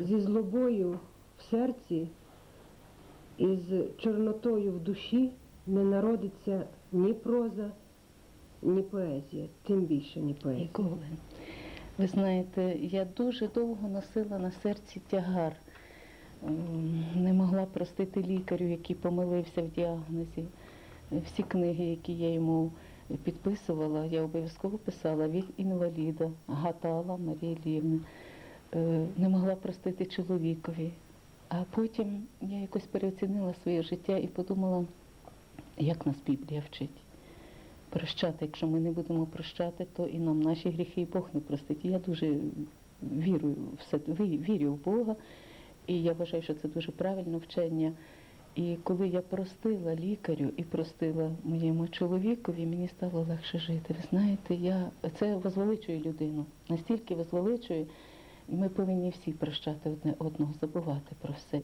зі злобою в серці і з чорнотою в душі не народиться ні проза, ні поезія, тим більше ні поезія. Ніколи. Ви знаєте, я дуже довго носила на серці тягар. Не могла простити лікарю, який помилився в діагнозі. Всі книги, які я йому підписувала, я обов'язково писала від інваліда, Гатала Марії Лівни. Е, Не могла простити чоловікові. А потім я якось переоцінила своє життя і подумала, як нас Біблія вчить прощати. Якщо ми не будемо прощати, то і нам наші гріхи і Бог не простить. Я дуже вірю в все, ві- вірю в Бога, і я вважаю, що це дуже правильне вчення. І коли я простила лікарю і простила моєму чоловікові, мені стало легше жити. Ви знаєте, я це возвеличує людину, настільки возвеличує, ми повинні всі прощати одне одного, забувати про все.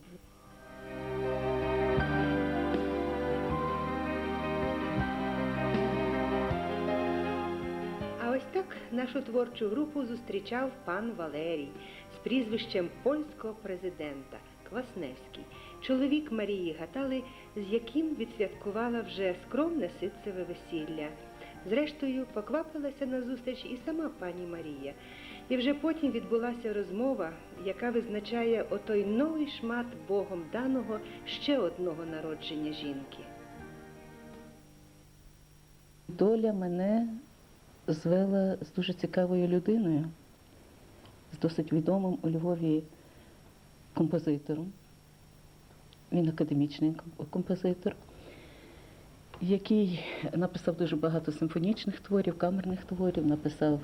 А ось так нашу творчу групу зустрічав пан Валерій з прізвищем польського президента Квасневський, чоловік Марії Гатали, з яким відсвяткувала вже скромне ситцеве весілля. Зрештою, поквапилася на зустріч і сама пані Марія. І вже потім відбулася розмова, яка визначає отой новий шмат Богом даного ще одного народження жінки. Доля мене звела з дуже цікавою людиною, з досить відомим у Львові композитором. Він академічний ком- композитор, який написав дуже багато симфонічних творів, камерних творів, написав,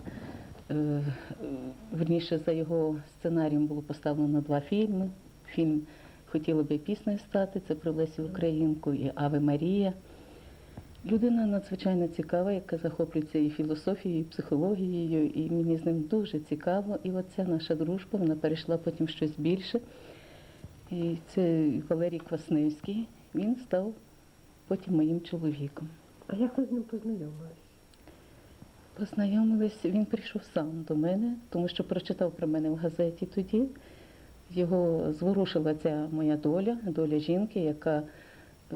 верніше, за його сценарієм було поставлено два фільми. Фільм Хотіла би піснею стати, це про Лесю Українку і Аве Марія. Людина надзвичайно цікава, яка захоплюється і філософією, і психологією, і мені з ним дуже цікаво. І оця наша дружба, вона перейшла потім в щось більше. І це Валерій Квасневський, він став потім моїм чоловіком. А як ви з ним познайомились? Познайомились, він прийшов сам до мене, тому що прочитав про мене в газеті тоді. Його зворушила ця моя доля, доля жінки, яка е,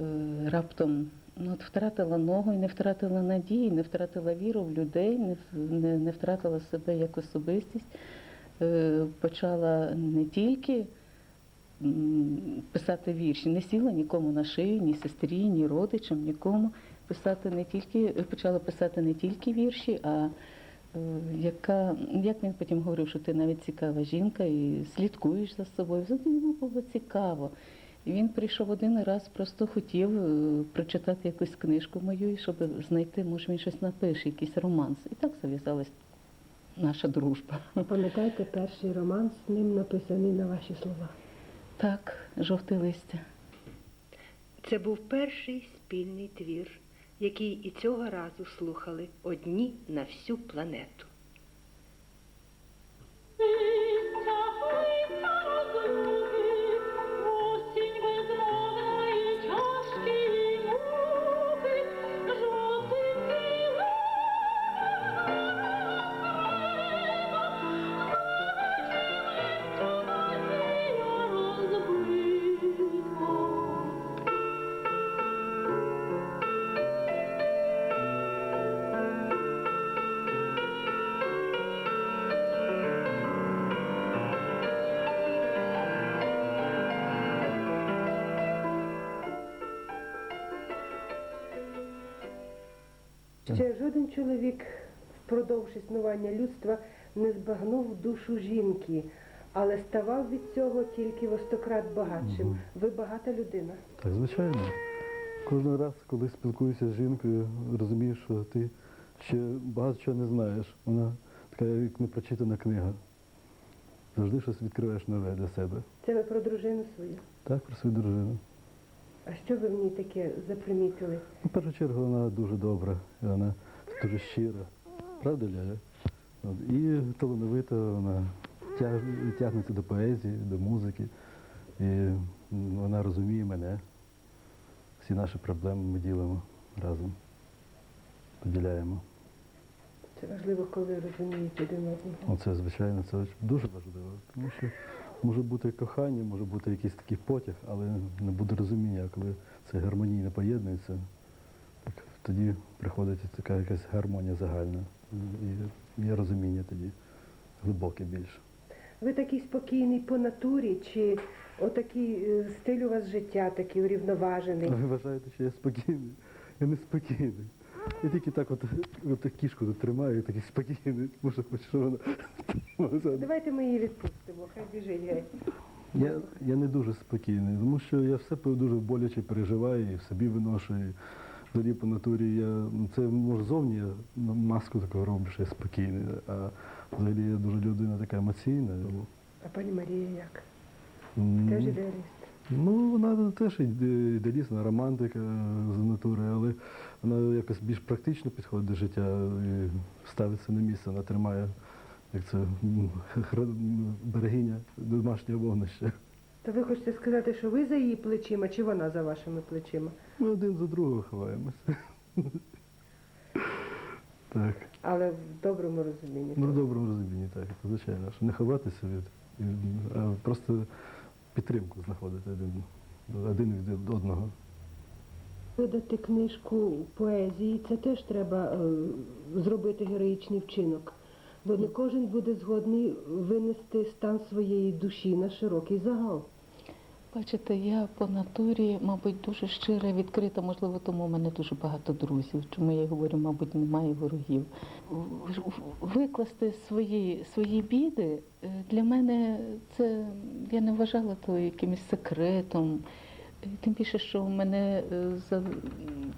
раптом ну, от втратила ногу і не втратила надії, не втратила віру в людей, не, не, не втратила себе як особистість. Е, почала не тільки писати вірші, не сіла нікому на шию, ні сестрі, ні родичам, нікому. Писати не тільки, почала писати не тільки вірші, а е, яка, як він потім говорив, що ти навіть цікава жінка і слідкуєш за собою. Взагалі йому було цікаво. І він прийшов один раз, просто хотів е, прочитати якусь книжку мою, щоб знайти, може він щось напише, якийсь романс. І так зав'язалась наша дружба. Пам'ятаєте перший роман з ним написаний на ваші слова? Так, жовте листя. Це був перший спільний твір, який і цього разу слухали одні на всю планету. Ще жоден чоловік впродовж існування людства не збагнув душу жінки, але ставав від цього тільки в остократ багатшим. Мгм. Ви багата людина. Так, звичайно. Кожен раз, коли спілкуюся з жінкою, розумієш, що ти ще багато чого не знаєш. Вона така, як непрочитана книга. Завжди щось відкриваєш нове для себе. Це ви про дружину свою. Так, про свою дружину. А що ви в ній таке запримітили? Ну, в першу чергу вона дуже добра, вона дуже щира. Правда, Ляля? От, І талановита, вона тяг- тягнеться до поезії, до музики. І вона розуміє мене. Всі наші проблеми ми ділимо разом, поділяємо. Це важливо, коли розумієте один одного. Оце, звичайно, це дуже важливо, тому що Може бути кохання, може бути якийсь такий потяг, але не буде розуміння, коли це гармонійно поєднується. Так тоді приходить така якась гармонія загальна. І є розуміння тоді глибоке більше. Ви такий спокійний по натурі, чи отакий е, стиль у вас життя, такий урівноважений? Ви вважаєте, що я спокійний? Я не спокійний. Я тільки так от, от кішку тут тримаю, і такий спокійний, може, хоч що вона. Давайте ми її відпустимо, хай біжить геть. Я, я не дуже спокійний, тому що я все дуже боляче переживаю і в собі виношу. І взагалі по натурі я ну, це може зовні я маску таку роблю, що я спокійний. А взагалі я дуже людина така емоційна. А пані Марія як? Теж ідеаліст. Ну, вона теж іде- ідеаліст, романтика з натури, але вона якось більш практично підходить до життя і ставиться на місце, вона тримає, як це берегиня домашнього вогнища. То ви хочете сказати, що ви за її плечима, чи вона за вашими плечима? Ми один за другого ховаємося. Так. Але в доброму розумінні. Ну, в доброму розумінні, так, звичайно, що не ховатися від, а просто підтримку знаходити один, один від одного. Видати книжку поезії це теж треба е, зробити героїчний вчинок. Бо не кожен буде згодний винести стан своєї душі на широкий загал. Бачите, я по натурі, мабуть, дуже щира відкрита, можливо, тому в мене дуже багато друзів. Чому я говорю, мабуть, немає ворогів. Викласти свої, свої біди е, для мене це я не вважала то якимось секретом. Е, Тим більше, що мене е,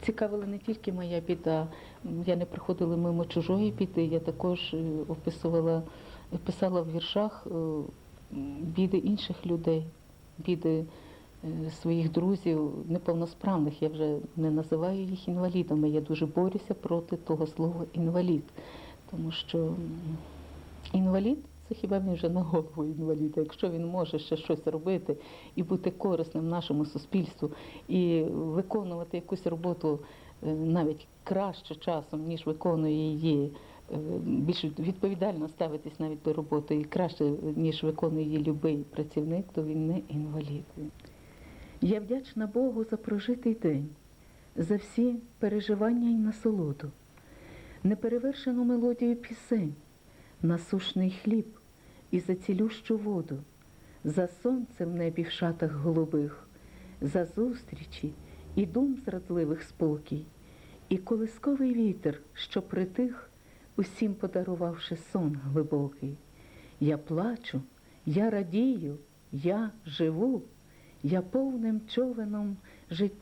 цікавила не тільки моя біда. Я не проходила мимо чужої біди. Я також описувала, писала в віршах біди інших людей біди е, своїх друзів неповносправних. Я вже не називаю їх інвалідами. Я дуже борюся проти того слова інвалід. Тому що інвалід це хіба він вже на голову інваліда. Якщо він може ще щось робити і бути корисним нашому суспільству, і виконувати якусь роботу е, навіть краще часом, ніж виконує її. Е, Більш відповідально ставитись навіть до роботи і краще, ніж виконує її любий працівник, то він не інвалід. Я вдячна Богу за прожитий день, за всі переживання і насолоду, неперевершену мелодію пісень, насушний хліб і за цілющу воду, за сонце в небі в шатах голубих, за зустрічі і дум зрадливих спокій, і колисковий вітер, що притих, усім подарувавши сон глибокий. Я плачу, я радію, я живу, я повним човеном життя.